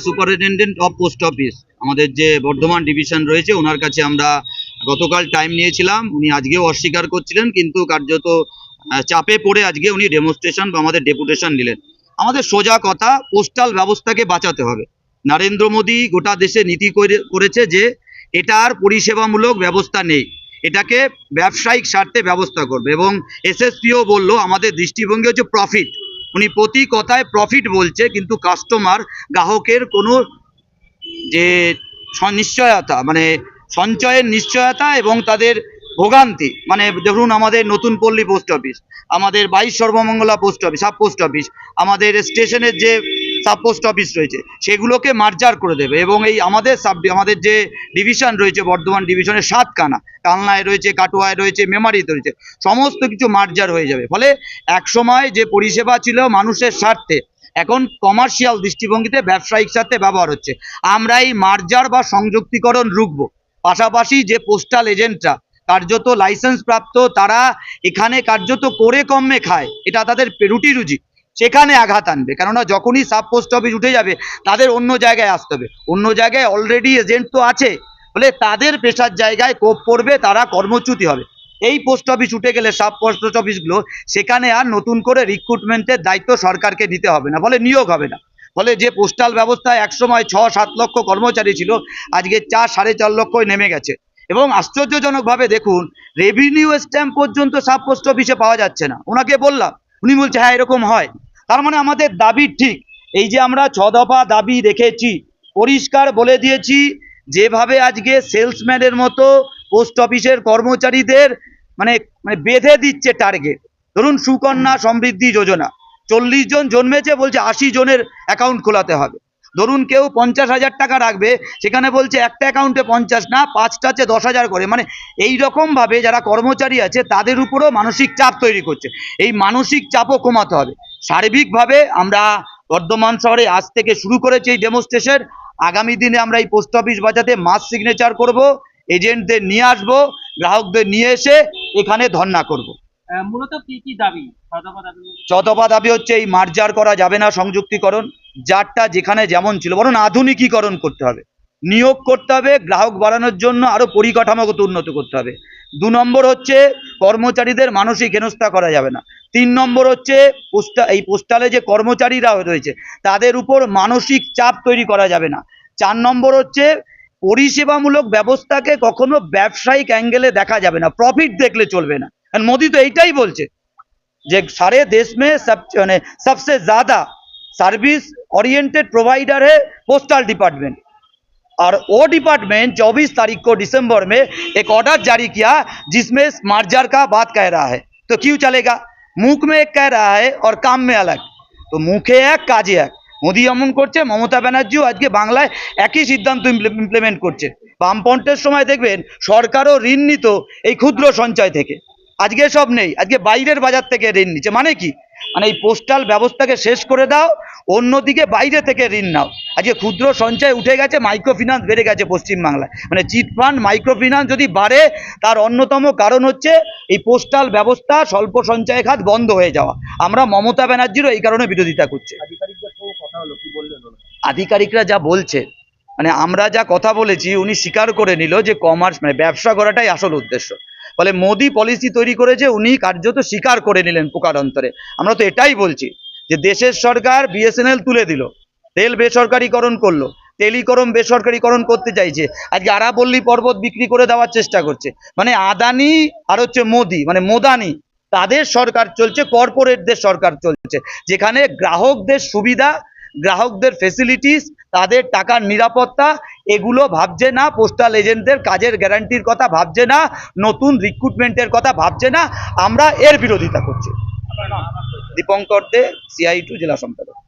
Superintendent of post office আমাদের যে Bardhaman division রয়েছে, ওনার কাছে আমরা গতকাল টাইম নিয়েছিলাম। উনি আজকেও অস্বীকার করছিলেন, কিন্তু কার্যত চাপে পড়ে আজকে উনি ডেমনস্ট্রেশন বা আমাদের ডেপুটেশন নিলেন। আমাদের সোজা কথা পোস্টাল ব্যবস্থাকে বাঁচাতে হবে। নরেন্দ্র মোদী গোটা দেশে নীতি করে- করেছে যে এটার পরিষেবামূলক ব্যবস্থা নেই। এটাকে ব্যবসায়িক স্বার্থে ব্যবস্থা করবে। এবং এসএসপিও বলল, আমাদের দৃষ্টিভঙ্গি হচ্ছে প্রফিট উনি প্রতি কথায় প্রফিট বলছে, কিন্তু কাস্টমার গ্রাহকের কোনো যে নিশ্চয়তা মানে সঞ্চয়ের নিশ্চয়তা এবং তাদের ভোগান্তি মানে ধরুন আমাদের নতুন পল্লী পোস্ট অফিস আমাদের বাইশ Sarbamangala post office sub post office আমাদের স্টেশনের যে সাব পোস্ট অফিস রয়েছে, সেগুলোকে মার্জার করে দেবে এবং এই আমাদের সাব আমাদের যে ডিভিশন রয়েছে, বর্ধমান ডিভিশনের সাতখানা কালনায় রয়েছে, কাটোয়ায় রয়েছে, মেমারিতে রয়েছে, সমস্ত কিছু মার্জার হয়ে যাবে। ফলে একসময় যে পরিষেবা ছিল মানুষের স্বার্থে, এখন কমার্শিয়াল দৃষ্টিভঙ্গিতে ব্যবসায়িক স্বার্থে ব্যবহার হচ্ছে। আমরা এই মার্জার বা সংযুক্তিকরণ রুখবো। পাশাপাশি যে পোস্টাল এজেন্টরা কার্যত লাইসেন্স প্রাপ্ত, তারা এখানে কার্যত করে কমে খায়, এটা তাদের রুটি রুজি। সেখানে আঘাত আনবে। কেননা যখনই সাব পোস্ট অফিস উঠে যাবে, তাদের অন্য জায়গায় আসতে হবে। অন্য জায়গায় অলরেডি এজেন্ট তো আছে। ফলে তাদের পেশার জায়গায় কোপ পড়বে, তারা কর্মচ্যুতি হবে। এই পোস্ট অফিস উঠে গেলে সাব পোস্ট অফিসগুলো সেখানে আর নতুন করে রিক্রুটমেন্টের দায়িত্ব সরকারকে নিতে হবে না। ফলে নিয়োগ হবে না। ফলে যে পোস্টাল ব্যবস্থায় একসময় ছ সাত লক্ষ কর্মচারী ছিল, আজকে চার সাড়ে চার লক্ষই নেমে গেছে। এবং আশ্চর্যজনকভাবে দেখুন রেভিনিউ স্ট্যাম্প পর্যন্ত সাব পোস্ট অফিসে পাওয়া যাচ্ছে না। ওনাকে বললাম, উনি বলছে হ্যাঁ এরকম হয়। তার মানে আমাদের দাবি ঠিক। এই যে আমরা ছ দফা দাবি রেখেছি, পরিষ্কার বলে দিয়েছি, যেভাবে আজকে সেলসম্যানের মতো পোস্ট অফিসের কর্মচারীদের মানে মানে বেঁধে দিচ্ছে টার্গেট। ধরুন সুকন্যা সমৃদ্ধি যোজনা, চল্লিশ জন জন্মেছে বলছে আশি জনের অ্যাকাউন্ট খোলাতে হবে। ধরুন কেউ পঞ্চাশ হাজার টাকা রাখবে, সেখানে বলছে একটা অ্যাকাউন্টে পঞ্চাশ না, পাঁচটা আছে দশ হাজার করে। মানে এই রকমভাবে যারা কর্মচারী আছে, তাদের উপরও মানসিক চাপ তৈরি করছে। এই মানসিক চাপও কমাতে হবে। সার্বিকভাবে আমরা বর্ধমান শহরে আজ থেকে শুরু করেছি এই ডেমোস্ট্রেশন আগামী দিনে আমরা এই পোস্ট অফিস বাজাতে মাস সিগনেচার করব এজেন্টদের নিয়ে আসব গ্রাহকদের নিয়ে এসে এখানে ধর্ণা করব। মূলত কি কি দাবি? চতপা দাবি হচ্ছে এই মার্জার করা যাবে না সংযুক্তিকরণ যারটা যেখানে যেমন ছিল বরং আধুনিকীকরণ করতে হবে। নিয়োগ করতে হবে গ্রাহক বাড়ানোর জন্য আরো পরিকাঠামোগত উন্নত করতে হবে দু নম্বর হচ্ছে কর্মচারীদের মানসিক হেনস্থা করা যাবে না তিন নম্বর হচ্ছে পোস্টা এই পোস্টালে যে কর্মচারীরা রয়েছে তাদের উপর মানসিক চাপ তৈরি করা যাবে না চার নম্বর হচ্ছে পরিষেবামূলক ব্যবস্থাকে কখনো ব্যবসায়িক অ্যাঙ্গেলে দেখা যাবে না প্রফিট দেখলে চলবে না আর মোদি তো এইটাই বলছে যে सारे देश में सब यानी सबसे ज्यादा सर्विस ओरिएंटेड प्रोवाइडर है पोस्टल डिपार्टमेंट और वो डिपार्टमेंट 24 तारीख को दिसंबर में एक ऑर्डर जारी किया जिसमें मार्जर का बात कह रहा है तो क्यों चलेगा मुख में एक कह रहा है और काम में अलग তো মুখে এক কাজে এক মোদি এমন করছে মমতা ব্যানার্জিও আজকে বাংলায় একই সিদ্ধান্ত ইমপ্লিমেন্ট করছে বামপন্থের সময় দেখবেন সরকারও ঋণ নিত এই ক্ষুদ্র সঞ্চয় থেকে আজকে সব নেই আজকে বাইরের বাজার থেকে ঋণ নিচ্ছে মানে কি মানে এই পোস্টাল ব্যবস্থাকে শেষ করে দাও অন্যদিকে বাইরে থেকে ঋণ নাও। আজকে ক্ষুদ্র সঞ্চয় উঠে গেছে মাইক্রো ফিনান্স বেড়ে গেছে পশ্চিমবাংলায়। মানে চিট ফান্ড মাইক্রো ফিনান্স যদি বাড়ে তার অন্যতম কারণ হচ্ছে এই পোস্টাল ব্যবস্থা স্বল্প সঞ্চয় খাত বন্ধ হয়ে যাওয়া। আমরা মমতা ব্যানার্জিরও এই কারণে বিরোধিতা করছি। আধিকারিকদের সঙ্গে কথা হলো কি বললেন ওনারা? আধিকারিকরা যা বলছে মানে আমরা যা কথা বলেছি উনি স্বীকার করে নিল যে কমার্স মানে ব্যবসা করাটাই আসল উদ্দেশ্য। ফলে মোদি পলিসি তৈরি করেছে উনি কার্যত স্বীকার করে নিলেন পোকার অন্তরে। আমরা তো এটাই বলছি যে দেশের সরকার বিএসএনএল তুলে দিল, তেল বেসরকারীকরণ করল, টেলিকরম বেসরকারীকরণ করতে চাইছে, আজকে আরাবল্লী পর্বত বিক্রি করে দেওয়ার চেষ্টা করছে। মানে আদানি আর হচ্ছে মোদি মানে মোদানি, তাদের সরকার চলছে কর্পোরেটদের সরকার চলছে, যেখানে গ্রাহকদের সুবিধা গ্রাহকদের ফেসিলিটিস তাদের টাকার নিরাপত্তা, এগুলো ভাবছে না পোস্টাল এজেন্টদের কাজের গ্যারান্টির কথা ভাবছে না, নতুন রিক্রুটমেন্টের কথা ভাবছে না, আমরা এর বিরোধিতা করছি। দীপঙ্কর দে সিআই টু জেলা সম্পাদক।